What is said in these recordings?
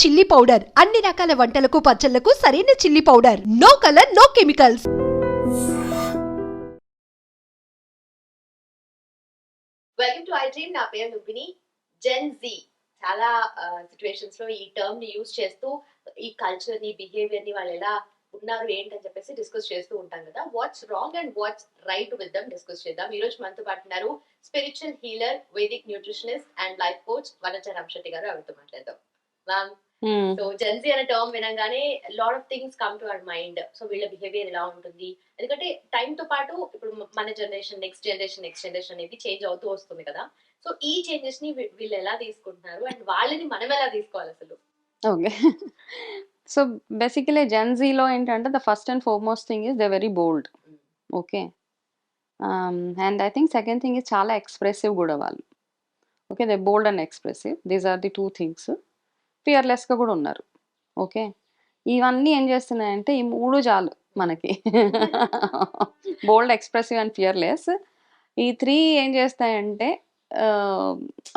Chilli powder. అన్ని రకాల వంటలకు పచ్చళ్ళకు సరైన chilli powder. No colour no chemicals. Welcome to I dream నా పేరు లుబిని జెన్ జీ చాలా సిచ్యువేషన్స్లో ఈ టర్మ్ని యూజ్ చేస్తూ ఈ కల్చర్ని బిహేవియర్ని వాళ్ళు ఎలా ఉన్నారు ఏంటని చెప్పేసి డిస్కస్ చేస్తూ ఉంటాం కదా. What's wrong and what's right with them discuss చేద్దాం. ఈ రోజు మనతో పాటు ఉన్నారు spiritual healer Vedic nutritionist and life coach Vanaja Ramasetti garu. ఆవిడతో మాట్లాడదాం. మ్యామ్ సో జెన్సీ అనే టర్మ్ వినగానే lot of things come to our mind so వీళ్ళ బిహేవియర్ ఎలా ఉంటుంది? ఎందుకంటే టైం తో పాటు ఇప్పుడు మన generation next generation next generation అనేది చేంజ్ అవుతూ వస్తుంది కదా. సో ఈ చేంజెస్ని వీళ్ళు ఎలా తీసుకుంటున్నారు? అండ్ వాళ్ళని మనం ఎలా తీసుకోవాలి అసలు? ఓకే సో బేసికలీ జెన్జీలో ఏంటంటే the first and foremost thing is the very bold okay and I think second thing is చాలా ఎక్స్ప్రెసివ్ కూడా వాళ్ళు. Okay they bold and expressive these are the two things ఫియర్లెస్గా కూడా ఉన్నారు. ఓకే? ఇవన్నీ ఏం చేస్తున్నాయంటే ఈ మూడు చాలు మనకి. Bold expressive and fearless. ఈ త్రీ ఏం చేస్తాయంటే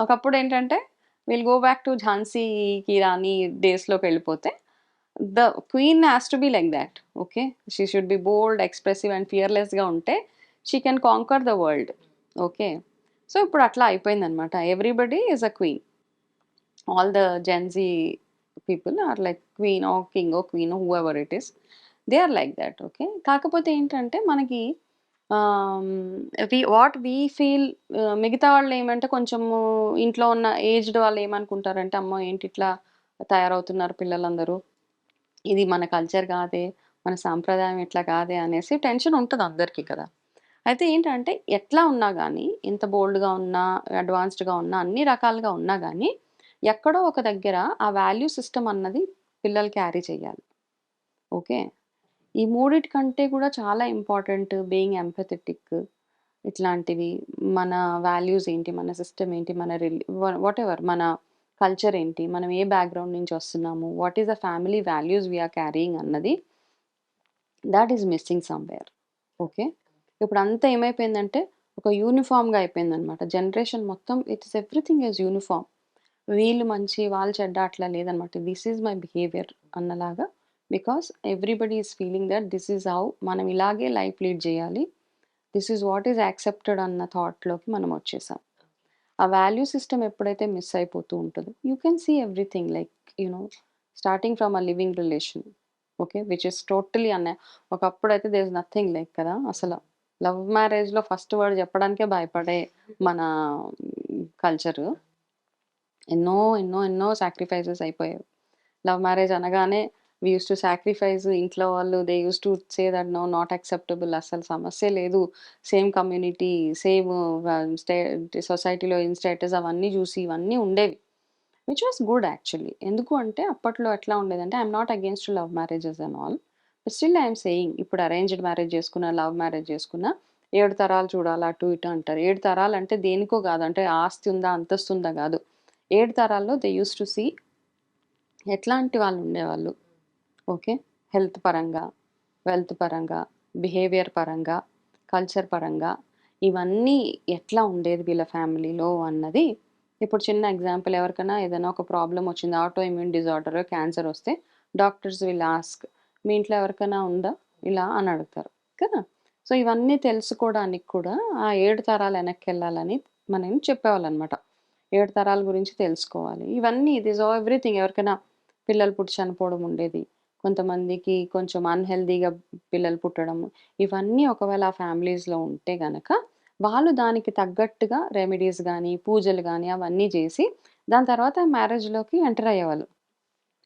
ఒకప్పుడు ఏంటంటే విల్ గో బ్యాక్ టు ఝాన్సీకి రాని డేస్లోకి వెళ్ళిపోతే the queen has to be like that okay? She should be bold expressive and ఫియర్లెస్గా ఉంటే she can conquer the world okay? So ఇప్పుడు అట్లా అయిపోయిందనమాట. Everybody is a queen all the Gen Z people are like queen or king or queen whoever it is they are like that okay కాకపోతే ఏంటంటే మనకి we what we feel మిగతా వాళ్ళు ఏమంటే కొంచెము ఇంట్లో ఉన్న ఏజ్డ్ వాళ్ళు ఏమనుకుంటారంటే అమ్మ ఏంటి ఇట్లా తయారవుతున్నారు పిల్లలందరూ? ఇది మన కల్చర్ కాదే మన సాంప్రదాయం ఇట్లా కాదే అనేసి టెన్షన్ ఉంటుంది అందరికీ కదా. అయితే ఏంటంటే ఎట్లా ఉన్నా కానీ ఇంత బోల్డ్గా ఉన్నా అడ్వాన్స్డ్గా ఉన్నా అన్ని రకాలుగా ఉన్నా కానీ ఎక్కడో ఒక దగ్గర ఆ వాల్యూ సిస్టమ్ అన్నది పిల్లలు క్యారీ చేయాలి ఓకే? ఈ మూడిటి కంటే కూడా చాలా ఇంపార్టెంట్ బీయింగ్ ఎంపథెటిక్ ఇట్లాంటివి మన వాల్యూస్ ఏంటి మన సిస్టమ్ ఏంటి మన రిలి వాట్ ఎవర్ మన కల్చర్ ఏంటి మనం ఏ బ్యాక్గ్రౌండ్ నుంచి వస్తున్నాము what is the family values we're carrying అన్నది that is missing somewhere. Okay? ఇప్పుడు అంతా ఏమైపోయిందంటే ఒక యూనిఫామ్గా అయిపోయిందనమాట జనరేషన్ మొత్తం ఇట్స్ ఎవ్రీథింగ్ ఈజ్ యూనిఫామ్. వీళ్ళు మంచి వాళ్ళు చెడ్డ అట్లా లేదనమాట. This is my behaviour అన్నలాగా. Because everybody is feeling that this is how మనం ఇలాగే లైఫ్ లీడ్ చేయాలి. This is what is accepted అన్న థాట్లోకి మనం వచ్చేసాం. ఆ వాల్యూ సిస్టమ్ ఎప్పుడైతే మిస్ అయిపోతూ ఉంటుందో you can see everything like you know starting from a living relation okay which is totally అన్న ఒకప్పుడు అయితే దేర్ ఇస్ నథింగ్ లైక్ కదా అసలు లవ్ మ్యారేజ్లో ఫస్ట్ వర్డ్ చెప్పడానికే భయపడే మన కల్చరు ఎన్నో ఎన్నో ఎన్నో సాక్రిఫైసెస్ అయిపోయాయి లవ్ మ్యారేజ్ అనగానే వీ యూస్ టు సాక్రిఫైస్ ఇంట్లో వాళ్ళు they use to say that no not acceptable అసలు సమస్య లేదు సేమ్ కమ్యూనిటీ సేమ్ స్టే సొసైటీలో ఇన్ స్టేటస్ అవన్నీ చూసి ఇవన్నీ ఉండేవి విచ్ వాస్ గుడ్ యాక్చువల్లీ ఎందుకు అంటే అప్పట్లో ఎట్లా ఉండేదంటే I'm not against love marriages and all but still I'm saying ఇప్పుడు అరేంజ్డ్ మ్యారేజ్ చేసుకున్న లవ్ మ్యారేజ్ చేసుకున్న ఏడు తరాలు చూడాలి అటు ఇటు అంటారు. ఏడు తరాలు అంటే దేనికో కాదు అంటే ఆస్తి ఉందా అంతస్తు ఉందా కాదు. ఏడు తరాల్లో దే యూస్ టు సీ ఎట్లాంటి వాళ్ళు ఉండేవాళ్ళు? ఓకే. హెల్త్ పరంగా వెల్త్ పరంగా బిహేవియర్ పరంగా కల్చర్ పరంగా ఇవన్నీ ఎట్లా ఉండేది వీళ్ళ ఫ్యామిలీలో అన్నది ఇప్పుడు చిన్న ఎగ్జాంపుల్ ఎవరికైనా ఏదైనా ఒక ప్రాబ్లం వచ్చింది ఆటో ఇమ్యూన్ డిజార్డర్ క్యాన్సర్ వస్తే డాక్టర్స్ విల్ ఆస్క్ మీ ఇంట్లో ఎవరికైనా ఉందా? ఇలా అని అడుగుతారు. కదా? సో ఇవన్నీ తెలుసుకోవడానికి కూడా ఆ ఏడు తరాలు వెనక్కి వెళ్ళాలని మనం చెప్పేవాళ్ళు అనమాట ఏడు తరాల గురించి తెలుసుకోవాలి. ఇవన్నీ దిస్ ఆల్ ఎవ్రీథింగ్ ఎవరికైనా పిల్లలు పుట్టి చనిపోవడం ఉండేది. కొంతమందికి కొంచెం అన్హెల్దీగా పిల్లలు పుట్టడం. ఇవన్నీ ఒకవేళ ఆ ఫ్యామిలీస్లో ఉంటే గనక వాళ్ళు దానికి తగ్గట్టుగా రెమెడీస్ కానీ పూజలు కానీ అవన్నీ చేసి దాని తర్వాత మ్యారేజ్లోకి ఎంటర్ అయ్యేవాళ్ళు.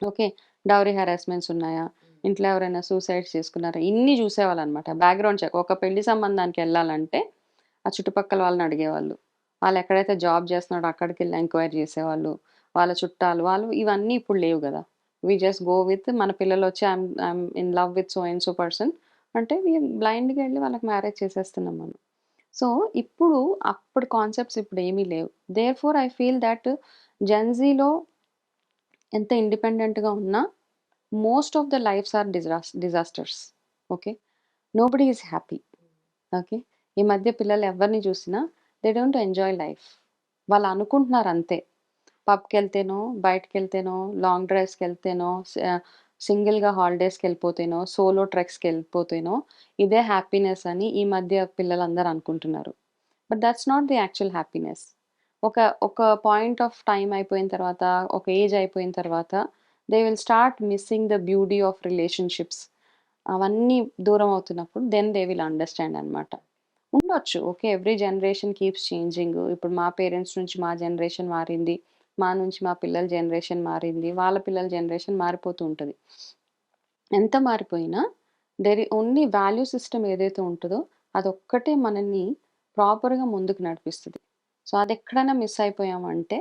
ఓకే డౌరీ హెరాస్మెంట్స్ ఉన్నాయా? ఇంట్లో ఎవరైనా సూసైడ్ చేసుకున్నారా? ఇన్ని చూసేవాళ్ళు అనమాట బ్యాక్గ్రౌండ్ చెక్ ఒక పెళ్ళి సంబంధానికి వెళ్ళాలంటే ఆ చుట్టుపక్కల వాళ్ళని అడిగేవాళ్ళు. వాళ్ళు ఎక్కడైతే జాబ్ చేస్తున్నాడో అక్కడికి వెళ్ళి ఎంక్వైరీ చేసేవాళ్ళు వాళ్ళ చుట్టాలు వాళ్ళు ఇవన్నీ ఇప్పుడు లేవు కదా. వి జస్ట్ గో విత్ మన పిల్లలు వచ్చి I'm I'm in love with so and so person అంటే బ్లైండ్గా వెళ్ళి వాళ్ళకి మ్యారేజ్ చేసేస్తున్నాం మనం. సో ఇప్పుడు అప్పుడు కాన్సెప్ట్స్ ఇప్పుడు ఏమీ లేవు. Therefore I feel that జెన్జీలో ఎంత ఇండిపెండెంట్గా ఉన్నా most of the lifes are disas disasters okay nobody is happy okay ఈ మధ్య పిల్లలు ఎవరిని చూసినా దే డోంట్ ఎంజాయ్ లైఫ్ వాళ్ళు అనుకుంటున్నారు అంతే. పబ్కి వెళ్తేనో బయటకు వెళ్తేనో లాంగ్ డ్రైవ్స్కి వెళ్తేనో సింగిల్గా హాలిడేస్కి వెళ్ళిపోతేనో సోలో ట్రెక్స్కి వెళ్ళిపోతేనో ఇదే హ్యాపీనెస్ అని ఈ మధ్య పిల్లలందరూ అనుకుంటున్నారు. But that's not the actual happiness ఒక ఒక పాయింట్ ఆఫ్ టైం అయిపోయిన తర్వాత ఒక ఏజ్ అయిపోయిన తర్వాత they will start missing the beauty of relationships అవన్నీ దూరం అవుతున్నప్పుడు దెన్ దే విల్ అండర్స్టాండ్ అనమాట ఉండొచ్చు. Okay every generation keeps changing. ఇప్పుడు మా పేరెంట్స్ నుంచి మా జనరేషన్ మారింది. మా నుంచి మా పిల్లల జనరేషన్ మారింది. వాళ్ళ పిల్లల జనరేషన్ మారిపోతూ ఉంటుంది. ఎంత మారిపోయినా దెర్ ఓన్లీ వాల్యూ సిస్టమ్ ఏదైతే ఉంటుందో అదొక్కటే మనల్ని ప్రాపర్గా ముందుకు నడిపిస్తుంది. సో అది ఎక్కడైనా మిస్ అయిపోయామంటే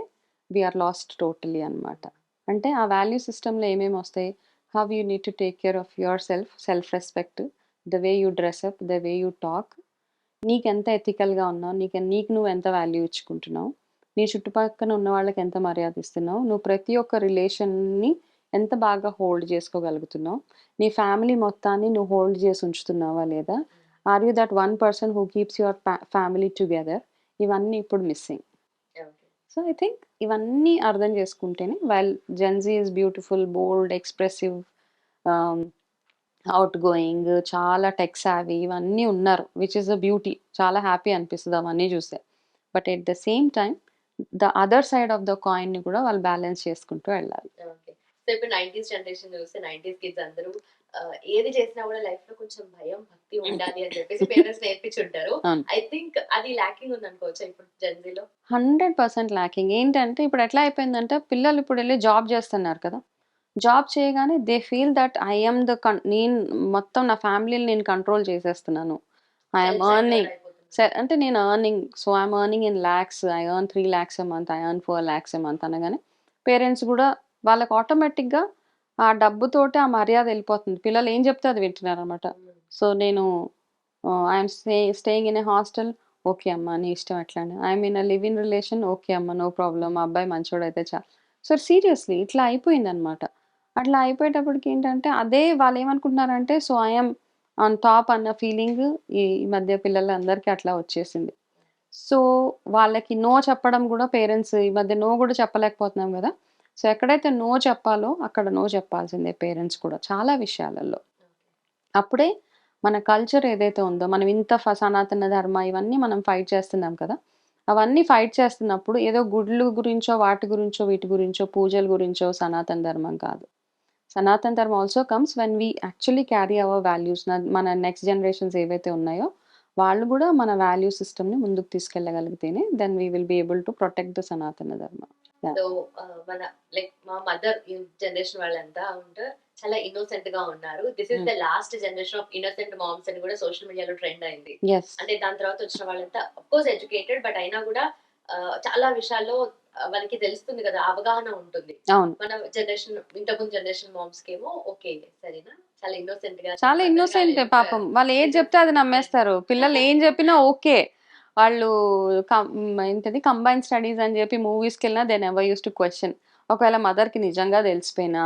వీఆర్ లాస్ట్ టోటలీ అన్నమాట. అంటే ఆ వాల్యూ సిస్టంలో ఏమేమి వస్తాయి? How you need to take care of yourself self respect the way you dress up the way you talk నీకు ఎంత ఎథికల్గా ఉన్నావు? నీకు నీకు నువ్వు ఎంత వాల్యూ ఇచ్చుకుంటున్నావు? నీ చుట్టుపక్కల ఉన్న వాళ్ళకి ఎంత మర్యాద ఇస్తున్నావు? నువ్వు ప్రతి ఒక్క రిలేషన్ని ఎంత బాగా హోల్డ్ చేసుకోగలుగుతున్నావు? నీ ఫ్యామిలీ మొత్తాన్ని నువ్వు హోల్డ్ చేసి ఉంచుతున్నావా లేదా? Are you that one person who keeps your family together? ఇవన్నీ ఇప్పుడు మిస్సింగ్. సో ఐ థింక్ ఇవన్నీ అర్థం చేసుకుంటేనే well Gen Z is beautiful bold expressive outgoing చాలా టెక్స్ అవి ఇవన్నీ ఉన్నారు విచ్ ఇస్ అ బ్యూటీ చాలా హ్యాపీ అనిపిస్తుంది అవన్నీ చూస్తే. But at the same time the other side of the కాయిన్ని కూడా వాళ్ళు బ్యాలెన్స్ చేసుకుంటూ వెళ్ళాలి. ఓకే సో ఇప్పుడు నైన్టీస్ జనరేషన్ చూస్తే నైన్టీస్ కిడ్స్ అందరూ ఏది చేసినా కూడా లైఫ్లో కొంచెం భయం భక్తి ఉండాలి అని చెప్పేసి పేరెంట్స్ నేర్పించుంటారు. ఐ థింక్ అది లాకింగ్ ఉంది అనుకోవచ్చు ఇప్పుడు జెన్జీలో హండ్రెడ్ పర్సెంట్ ల్యాకింగ్ ఏంటంటే ఇప్పుడు ఎట్లా అయిపోయిందంటే పిల్లలు ఇప్పుడు వెళ్ళి జాబ్ చేస్తున్నారు కదా. జాబ్ చేయగానే they feel that I'm the నేను మొత్తం నా ఫ్యామిలీని నేను కంట్రోల్ చేసేస్తున్నాను. ఐఎమ్ ఎర్నింగ్ సరే అంటే నేను earning so I'm earning in lakhs I earn three lakhs a month I earn four lakhs a month అనగానే పేరెంట్స్ కూడా వాళ్ళకి ఆటోమేటిక్గా ఆ డబ్బుతోటి ఆ మర్యాద వెళ్ళిపోతుంది. పిల్లలు ఏం చెప్తే అది వింటున్నారు అనమాట సో నేను I'm stay staying in a hostel okay అమ్మా నీ ఇష్టం ఎట్లా అని I'm in a live in relation okay అమ్మా నో ప్రాబ్లం మా అబ్బాయి మంచోడు అయితే చాలు సో సీరియస్లీ ఇట్లా అయిపోయింది అనమాట అట్లా అయిపోయేటప్పటికి ఏంటంటే అదే వాళ్ళు ఏమనుకుంటున్నారంటే సో ఐఎమ్ ఆన్ టాప్ అన్న ఫీలింగ్ ఈ మధ్య పిల్లలందరికీ అట్లా వచ్చేసింది. సో వాళ్ళకి నో చెప్పడం కూడా పేరెంట్స్ ఈ మధ్య నో కూడా చెప్పలేకపోతున్నాం కదా. సో ఎక్కడైతే నో చెప్పాలో అక్కడ నో చెప్పాల్సిందే పేరెంట్స్ కూడా చాలా విషయాలలో. అప్పుడే మన కల్చర్ ఏదైతే ఉందో మనం ఇంత ఫ- సనాతన ధర్మ ఇవన్నీ మనం ఫైట్ చేస్తున్నాం కదా. అవన్నీ ఫైట్ చేస్తున్నప్పుడు ఏదో గుడ్లు గురించో వాటి గురించో వీటి గురించో పూజల గురించో సనాతన ధర్మం కాదు. సనాతన ధర్మం also comes when we actually carry our values మన నెక్స్ట్ జనరేషన్స్ ఏవైతే ఉన్నాయో వాళ్ళు కూడా మన వాల్యూ సిస్టమ్ని ముందుకు తీసుకెళ్ళగలిగితేనే then we will be able to protect the Sanatana Dharma. So మన లైక్ మా మదర్ జనరేషన్ వాళ్ళంతా ఉంటే చాలా ఇన్నోసెంట్గా ఉన్నారు. This is the last generation of innocent moms అని కూడా సోషల్ మీడియాలో ట్రెండ్ అయింది. అంటే దాని తర్వాత వచ్చిన వాళ్ళంతా కోర్స్ ఎడ్యుకేటెడ్ బట్ అయినా కూడా చాలా విషయాల్లో వాళ్ళకి తెలుస్తుంది కదా అవగాహన ఉంటుంది. మన జనరేషన్ ఇంతకుముందు జనరేషన్ మామ్స్ కేమో ఓకే సరేనా? చాలా ఇన్నోసెంట్గా చాలా ఇన్నోసెంట్ పాపం. వాళ్ళు ఏది చెప్తే అది నమ్మేస్తారు. పిల్లలు ఏం చెప్పినా ఓకే వాళ్ళు ఏంటది? కంబైన్ స్టడీస్ అని చెప్పి మూవీస్కి వెళ్ళినా then ever use to question ఒకవేళ మదర్కి నిజంగా తెలిసిపోయినా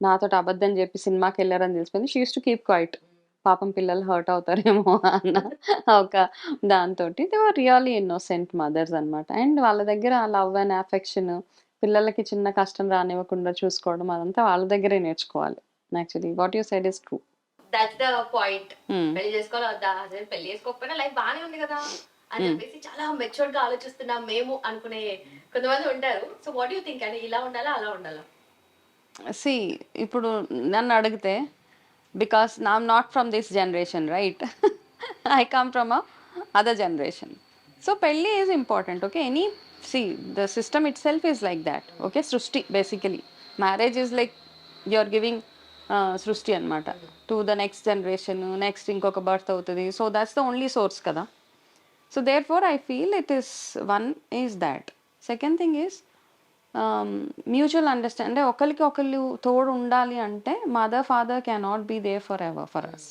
నాతో అబద్ధం చెప్పి సినిమాకి వెళ్ళారని తెలిసిపోయింది she use to keep quiet పాపం పిల్లలు హర్ట్ అవుతారేమో అన్న ఒక దాంతో they are really innocent mothers అన్నమాట. అండ్ వాళ్ళ దగ్గర లవ్ అండ్ అఫెక్షన్ పిల్లలకి చిన్న కష్టం రానివ్వకుండా చూసుకోవడం అదంతా వాళ్ళ దగ్గరే నేర్చుకోవాలి. Actually what you said is true that's the point పెళ్ళి చేసుకోవాలి పెళ్ళి చేసుకోకపోయినా లైఫ్ బాగానే ఉంది కదా? అని Hmm. చెప్పేసి చాలా మెచ్యూర్డ్గా ఆలోచిస్తున్నాం మేము అనుకునే కొంతమంది ఉంటారు. సో వాట్ యూ థింక్ అంటే ఇలా ఉండాలా అలా ఉండాలా? సి ఇప్పుడు నన్ను అడిగితే బికాస్ నా not from this generation right I come from a other generation so పెళ్ళి is important okay any see the system itself is like that okay సృష్టి basically marriage is like you are giving సృష్టి అనమాట to the next generation next ఇంకొక birth అవుతుంది so that's the only source కదా so therefore I feel it is one is that second thing is Um, mutual understand అంటే ఒకరికి ఒకళ్ళు తోడు ఉండాలి అంటే mother father cannot be there forever for us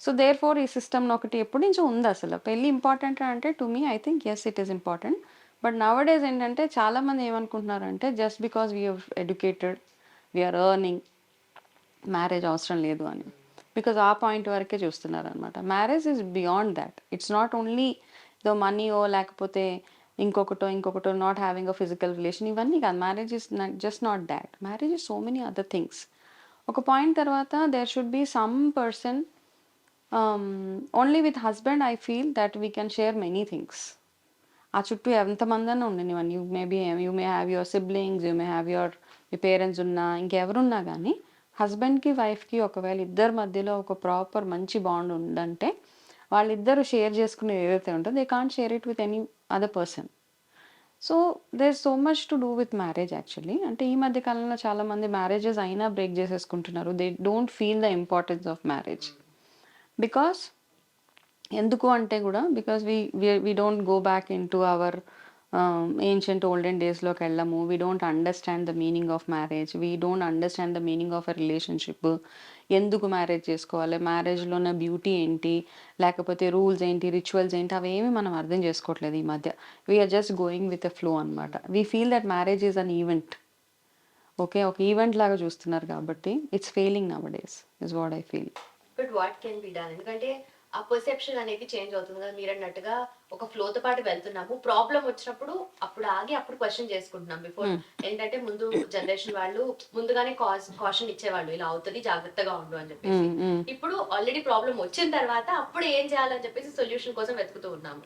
so therefore ఈ system ఒకటి ఎప్పటి నుంచో ఉంది అసలు. పెళ్ళి ఇంపార్టెంట్ అంటే to me I think yes it is important but nowadays ఏంటంటే చాలామంది ఏమనుకుంటున్నారంటే just because we educated we're earning marriage అవసరం లేదు అని. బికాజ్ ఆ పాయింట్ వరకే చూస్తున్నారు అనమాట marriage is beyond that it's not only though మనీయో లేకపోతే ఇంకొకటో ఇంకొకటో not having a physical relation ఇవన్నీ కాదు. Marriage is just not that marriage is so many other things ఒక పాయింట్ తర్వాత there should be some person only with husband I feel that we can share many things ఆ చుట్టూ ఎంతమంది అన్నా ఉండనివ్వండి you maybe you may have your siblings you may have your me parents ఉన్నా ఇంకెవరున్నా కానీ హస్బెండ్కి వైఫ్కి ఒకవేళ ఇద్దరి మధ్యలో ఒక ప్రాపర్ మంచి బాండ్ ఉందంటే వాళ్ళిద్దరూ షేర్ చేసుకునేది ఏదైతే ఉంటుందో they can't share it with any other person so there so much to do with marriage actually అంటే ఈ మధ్య కాలంలో చాలామంది మ్యారేజెస్ అయినా break చేసేసుకుంటున్నారు. They don't feel the importance of marriage because ఎందుకు అంటే కూడా because we we don't go back into our ancient olden డేస్లోకి వెళ్ళము. We don't understand the meaning of marriage we don't understand the meaning of a relationship ఎందుకు marriage చేసుకోవాలి? మ్యారేజ్లో ఉన్న beauty ఏంటి? లేకపోతే రూల్స్ ఏంటి? రిచువల్స్ ఏంటి? అవేమి మనం అర్థం చేసుకోవట్లేదు ఈ మధ్య. We're just going with a flow అనమాట we feel that marriage is an event okay ఒక ఈవెంట్ లాగా చూస్తున్నారు కాబట్టి it's failing nowadays is what I feel but what can be done ఎందుకంటే ఆ పర్సెప్షన్ అనేది చేంజ్ అవుతుంది కదా. మీరు అన్నట్టుగా ఒక ఫ్లో తో పాటు వెళ్తున్నాము. ప్రాబ్లం వచ్చినప్పుడు అప్పుడు ఆగి అప్పుడు క్వశ్చన్ చేసుకుంటున్నాం. బిఫోర్ ఏంటంటే ముందు జనరేషన్ వాళ్ళు ముందుగానే కాషన్ ఇచ్చేవాళ్ళు. ఇలా అవుతుంది జాగ్రత్తగా ఉండు అని చెప్పేసి. ఇప్పుడు ఆల్రెడీ ప్రాబ్లం వచ్చిన తర్వాత అప్పుడు ఏం చేయాలని చెప్పేసి సొల్యూషన్ కోసం వెతుకుతూ ఉన్నాము.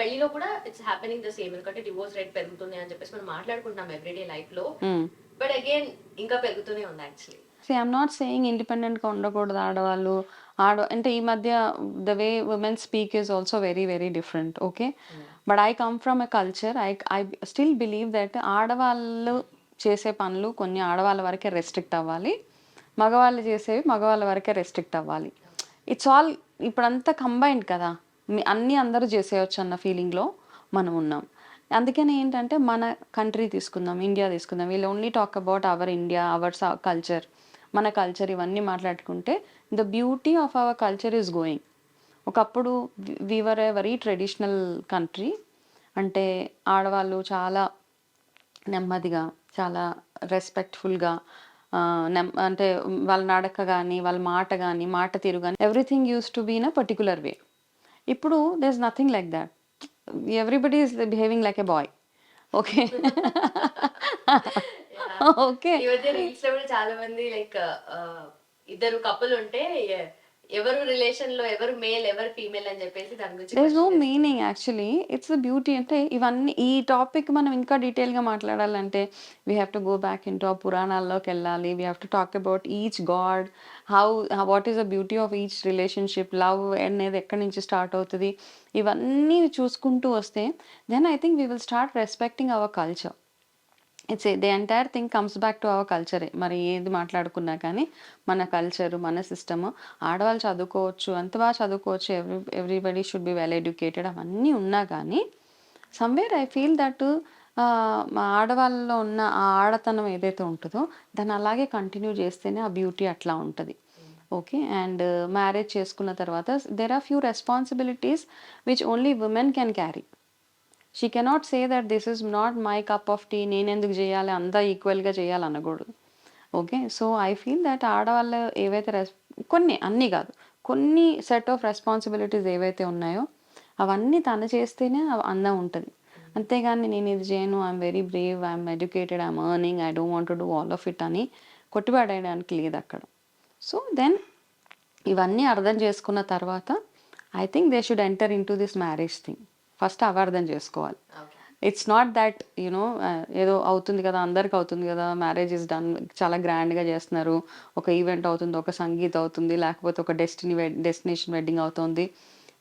పెళ్ళిలో కూడా ఇట్స్ హ్యాపెనింగ్ ద సేమ్ ఎందుకంటే డివోర్స్ రేట్ పెరుగుతుంది అని చెప్పేసి మనం మాట్లాడుకుంటున్నాం ఎవ్రీడే లైఫ్లో. బట్ అగైన్ ఇంకా పెరుగుతూనే ఉంది actually so I'm not saying ఇండిపెండెంట్గా ఉండకూడదు ఆడవాళ్ళు. ఆడ అంటే ఈ మధ్య the way women speak is also very very different okay but I come from a culture I I still believe that ఆడవాళ్ళు చేసే పనులు కొన్ని ఆడవాళ్ళ వరకే రెస్ట్రిక్ట్ అవ్వాలి. మగవాళ్ళు చేసేవి మగవాళ్ళ వరకే రెస్ట్రిక్ట్ అవ్వాలి. ఇట్స్ ఆల్ ఇప్పుడంతా కంబైన్డ్ కదా. అన్నీ అందరూ చేసేయచ్చు అన్న ఫీలింగ్లో మనం ఉన్నాం. అందుకని ఏంటంటే మన కంట్రీ తీసుకుందాం ఇండియా తీసుకుందాం. వీళ్ళు only talk about our India our culture మన కల్చర్ ఇవన్నీ మాట్లాడుకుంటే the beauty of our culture is going ఒకప్పుడు we were a very traditional country అంటే ఆడవాళ్ళు చాలా నెమ్మదిగా చాలా రెస్పెక్ట్ఫుల్గా నెమ్ అంటే వాళ్ళ నడక కానీ వాళ్ళ మాట కానీ మాట తీరు కానీ everything use to be in a particular way ఇప్పుడు there's is nothing like that everybody is behaving like a boy okay okay. ఈ మధ్య రీల్స్లో కూడా చాలా మంది లైక్ ఇద్దరు కపుల్ ఉంటే ఎవరు రిలేషన్లో ఎవరు మేల్ ఎవరు ఫీమేల్ అని చెప్పేసి దాని గురించి no meaning actually it's beauty అంటే ఇవన్నీ ఈ టాపిక్ మనం ఇంకా డీటెయిల్గా మాట్లాడాలంటే we have to go back into పురాణాల్లోకి వెళ్ళాలి. We have to talk about each god how what is the beauty of each relationship love అనేది ఎక్కడి నుంచి స్టార్ట్ అవుతుంది? ఇవన్నీ చూసుకుంటూ వస్తే then I think we will start respecting our culture it's the entire thing comes back to our కల్చరే మరి ఏది మాట్లాడుకున్నా కానీ మన కల్చరు మన సిస్టము ఆడవాళ్ళు చదువుకోవచ్చు అంత బాగా చదువుకోవచ్చు every everybody should be well educated అవన్నీ ఉన్నా కానీ సమ్వేర్ ఐ ఫీల్ దట్ మా ఆడవాళ్ళలో ఉన్న ఆ ఆడతనం ఏదైతే ఉంటుందో దాన్ని అలాగే కంటిన్యూ చేస్తేనే ఆ బ్యూటీ అట్లా ఉంటుంది. ఓకే అండ్ మ్యారేజ్ చేసుకున్న తర్వాత there are few responsibilities which only women can carry she cannot say that this is not my cup of tea నేను ఎందుకు చేయాలి అంతా ఈక్వల్గా చేయాలి అనకూడదు okay so I feel that ఆడవాళ్ళు ఏవైతే రెస్ కొన్ని అన్నీ కాదు. కొన్ని సెట్ ఆఫ్ రెస్పాన్సిబిలిటీస్ ఏవైతే ఉన్నాయో అవన్నీ తను చేస్తేనే అందం ఉంటుంది. అంతేగాని నేను ఇది చేయను I'm very brave I'm educated I'm earning I don't want do all of it అని కొట్టిపడేయడానికి లేదు అక్కడ సో దెన్ ఇవన్నీ అర్థం చేసుకున్న తర్వాత I think they should enter into this marriage thing first అవి అర్థం చేసుకోవాలి. ఇట్స్ నాట్ దట్ యునో ఏదో అవుతుంది కదా అందరికి అవుతుంది కదా మ్యారేజ్ ఇస్ డన్ చాలా గ్రాండ్గా చేస్తున్నారు. ఒక ఈవెంట్ అవుతుంది ఒక సంగీత్ అవుతుంది లేకపోతే ఒక డెస్టినీ డెస్టినేషన్ వెడ్డింగ్ అవుతుంది.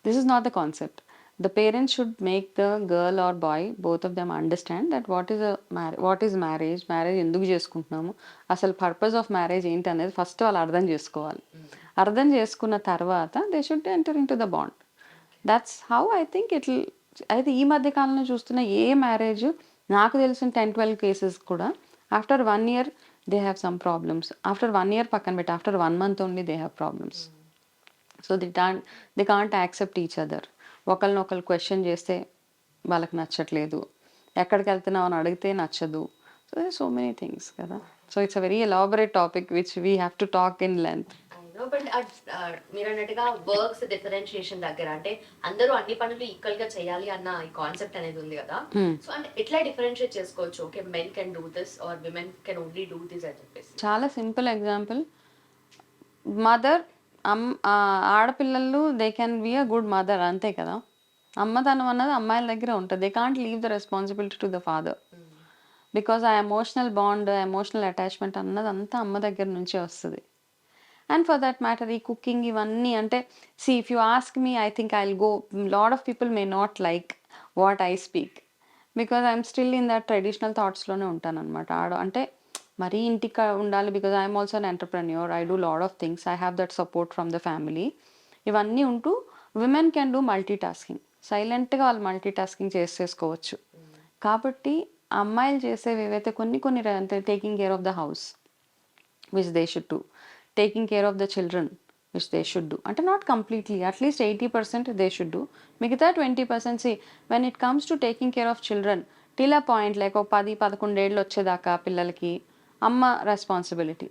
This is not the concept the parents should make the girl or boy both of them understand that what is marriage what is marriage marriage ఎందుకు చేసుకుంటున్నాము అసలు పర్పస్ ఆఫ్ మ్యారేజ్ ఏంటి అనేది first వాళ్ళు అర్థం చేసుకోవాలి. అర్థం చేసుకున్న తర్వాత they should enter into the bond that's how I think it అయితే ఈ మధ్య కాలంలో చూస్తున్న ఏ మ్యారేజ్ నాకు తెలిసిన టెన్ ట్వెల్వ్ కేసెస్ కూడా after one year they have some problems after one year పక్కన పెట్టి after one month only they have problems so the tan the can't accept each other ఒకరిని ఒకరు క్వశ్చన్ చేస్తే వాళ్ళకి నచ్చట్లేదు. ఎక్కడికి వెళ్తున్నావు అని అడిగితే నచ్చదు. So they so many things కదా. So it's a very elaborate topic which we have to talk in length I know. But మీరు అన్నట్టుగా వర్క్స్ డిఫరెన్షియేషన్ దగ్గర అంటే అందరూ అన్ని పనులు ఈక్వల్గా చేయాలి అన్న ఈ కాన్సెప్ట్ అనేది ఉంది కదా. Hmm. సో అంటే ఎట్లా డిఫరెన్షియేట్ చేసుకోవచ్చు? Okay men can do this or women can only do this అని చెప్పేసి. చాలా సింపుల్ ఎగ్జాంపుల్ మదర్ అమ్ ఆడపిల్లలు they can be a good mother అంతే కదా. అమ్మతనం అన్నది అమ్మాయిల దగ్గర ఉంటుంది. They can't leave the responsibility to the father because ఆ ఎమోషనల్ బాండ్ ఎమోషనల్ అటాచ్మెంట్ అన్నది అంతా అమ్మ దగ్గర నుంచే వస్తుంది. అండ్ ఫర్ దట్ మ్యాటర్ ఈ కుకింగ్ ఇవన్నీ అంటే see if you ask me I think I will go lot of people may not like what I speak because I'm still in that traditional థాట్స్లోనే ఉంటాను అనమాట ఆడ అంటే మరీ ఇంటికి ఉండాలి because I'm also an entrepreneur I do lot of things I have that support from the family ఇవన్నీ ఉంటూ women can do multitasking సైలెంట్గా వాళ్ళు మల్టీ టాస్కింగ్ చేసేసుకోవచ్చు. కాబట్టి అమ్మాయిలు చేసేవి ఏవైతే కొన్ని కొన్ని taking care of the house which they should too taking care of the children which they should do అంటే not completely at least eighty percent they should do మిగతా twenty percent see when it comes to taking care of children till a point like ఒక పది పదకొండేళ్ళు వచ్చేదాకా పిల్లలకి అమ్మ responsibility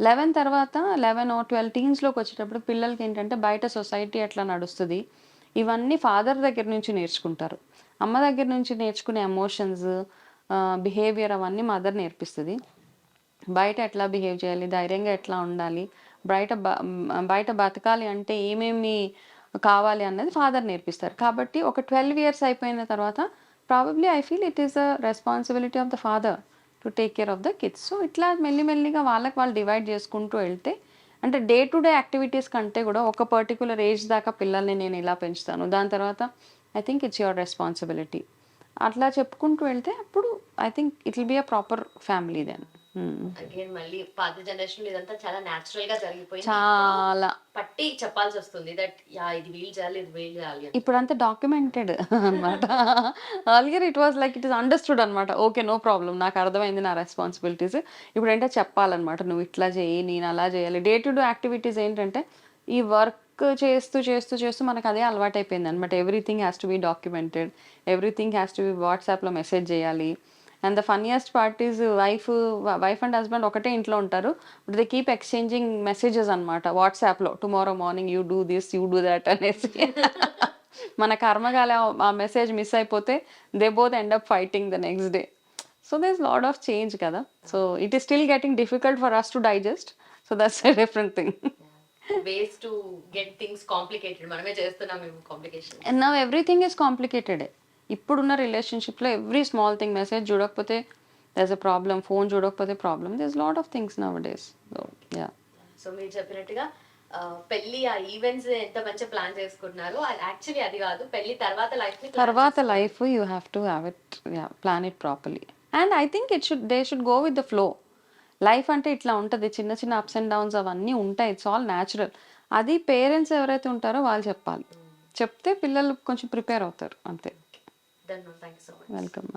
eleven తర్వాత eleven or twelve టీన్స్లోకి వచ్చేటప్పుడు పిల్లలకి ఏంటంటే బయట సొసైటీ ఎట్లా నడుస్తుంది? ఇవన్నీ ఫాదర్ దగ్గర నుంచి నేర్చుకుంటారు. అమ్మ దగ్గర నుంచి నేర్చుకునే ఎమోషన్స్ బిహేవియర్ అవన్నీ మదర్ నేర్పిస్తుంది. బయట ఎట్లా బిహేవ్ చేయాలి ధైర్యంగా ఎట్లా ఉండాలి బయట బయట బతకాలి అంటే ఏమేమి కావాలి అన్నది ఫాదర్ నేర్పిస్తారు. కాబట్టి ఒక ట్వెల్వ్ ఇయర్స్ అయిపోయిన తర్వాత probably I feel it is the responsibility of the father to take care of the kids so ఇట్లా మెల్లిమెల్లిగా వాళ్ళకి వాళ్ళు డివైడ్ చేసుకుంటూ వెళ్తే అంటే డే టు డే యాక్టివిటీస్ కంటే కూడా ఒక పర్టికులర్ ఏజ్ దాకా పిల్లల్ని నేను ఇలా పెంచుతాను. దాని తర్వాత I think it's your responsibility అట్లా చెప్పుకుంటూ వెళ్తే అప్పుడు I think it will be a proper family then again మళ్ళీ పాత జనరేషన్ ఇదంతా చాలా నాచురల్గా జరిగిపోయింది. చాలా. పట్టి చెప్పాల్సి వస్తుంది దట్ యా ఇది వీల్ చేయాలి ఇది వీల్ చేయాలి ఇప్పుడు అంతా డాక్యుమెంటెడ్ అనమాట earlier it was like it is understood అనమాట ఓకే నో ప్రాబ్లం నాకు అర్థమైంది నా రెస్పాన్సిబిలిటీస్ ఇప్పుడు ఏంటంటే చెప్పాలన్నమాట. నువ్వు ఇట్లా చేయి నేను అలా చేయాలి. డే టు డే యాక్టివిటీస్ ఏంటంటే ఈ వర్క్ చేస్తూ చేస్తూ చేస్తూ మనకు అదే అలవాటు అయిపోయింది అనమాట everything has to be documented everything has to be వాట్సాప్లో మెసేజ్ చేయాలి. And the funniest part is wife wife and husband ఒకటే ఇంట్లో ఉంటారు. But they keep exchanging messages అనమాట వాట్సాప్లో tomorrow morning you do this you do that అనేసి. మన కర్మగాల ఆ మెసేజ్ మిస్ అయిపోతే they both end up fighting the next day so there's lot of change కదా. So it is still getting difficult for us to digest so that's a different thing ways to get things complicated మనమే చేస్తున్నాం మేము complication and now everything is complicated ఇప్పుడున్న రిలేషన్షిప్లో every small thing message చూడకపోతే there's a problem phone చూడకపోతే problem this lot of things nowadays yeah so మీరు చెప్పినట్టుగా పెళ్ళి ఆ ఈవెంట్స్ ఎంత మంచిగా ప్లాన్ చేసుకుంటున్నారు యాక్చువల్లీ అది కాదు. పెళ్ళి తర్వాత లైఫ్ తర్వాత life you have to have it plan it properly and I think it should they should go with the flow life అంటే ఇట్లా ఉంటుంది. చిన్న చిన్న అప్స్ అండ్ డౌన్స్ అవన్నీ ఉంటాయి. ఇట్స్ ఆల్ న్యాచురల్ అది పేరెంట్స్ ఎవరైతే ఉంటారో వాళ్ళు చెప్పాలి. చెప్తే పిల్లలు కొంచెం ప్రిపేర్ అవుతారు. అంతే. Thank you so much welcome